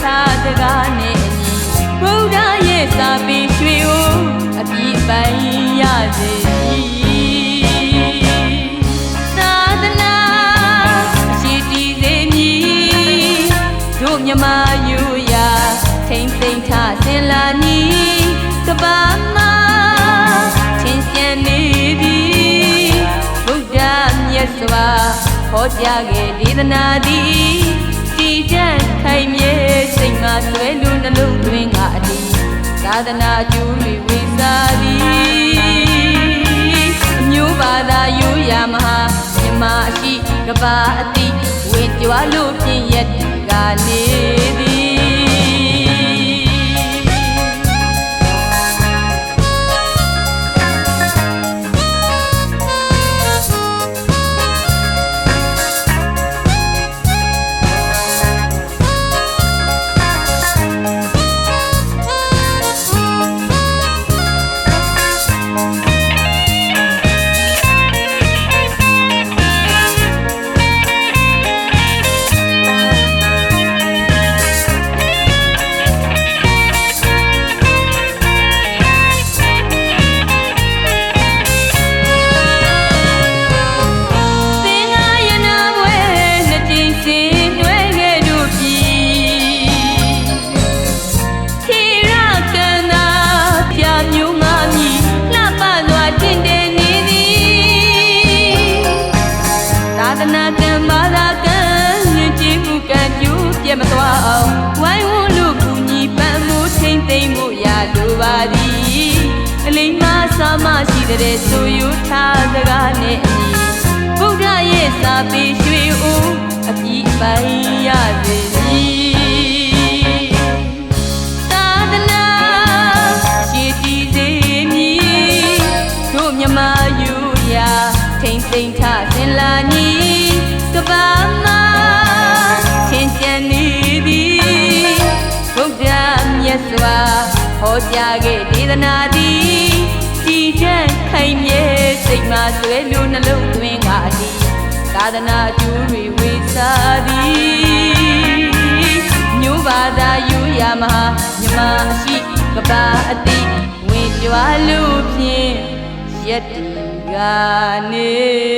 စကားနဲ့အညီဘုရားရဲ့စာပေရွှေကိုအပြည့်ပိုင်ရစေသာသနာရှိတည်စေမည်တို့မြမယူရာထိမ့်သိမ့်ထဆင်လာနီးကဘာမှာချင်းစံနေသည်ဗုဒ္ဓမြတ်စွာဟောကြားခဲ့ဒေသနာသည်တည်ကြံခိုင်မြဲစိတ်မှာ ဆွဲလို့နှလုံးသွင်းကအတီးသာသနာကျူးတွေဝိစာသည်အမျိုးဘာသာယူရာမဟာမြမအရှိကဘာအတိဝေကြွားလို့ပြင်းရက်ကနေသည် မသွားအောင်ဝိုင်းဝန်းလို့ကူညီပံ့ပိုးထိမ့်သိမ့်မှုရလိုပါသည်အလိမ္မာစာမရှိတဲ့ဆိုယူထားစကားနဲ့အညီဗုဒ္ဓရဲ့စာပေရွှေဦးအပြည့်အပိုင်ရစေမည်သာသနာရှိတည်စေမည်တို့မြမယူရာထိမ့်သိမ့်ထဆင်လာနီးက ဟောကြားခဲ့ဒေသနာသည်ကြည်ချမ်းခိုင်မြဲစိတ်မှဆွဲလို့နှလုံးသွင်းကအတီးသာသနာကျူးတွေဝေစာသည်မျိုးဘာသာယူရာမဟာမြမအရှိကဘာအတိဝင်ကြွားလို့ဖြင့်ရက်တီကနေ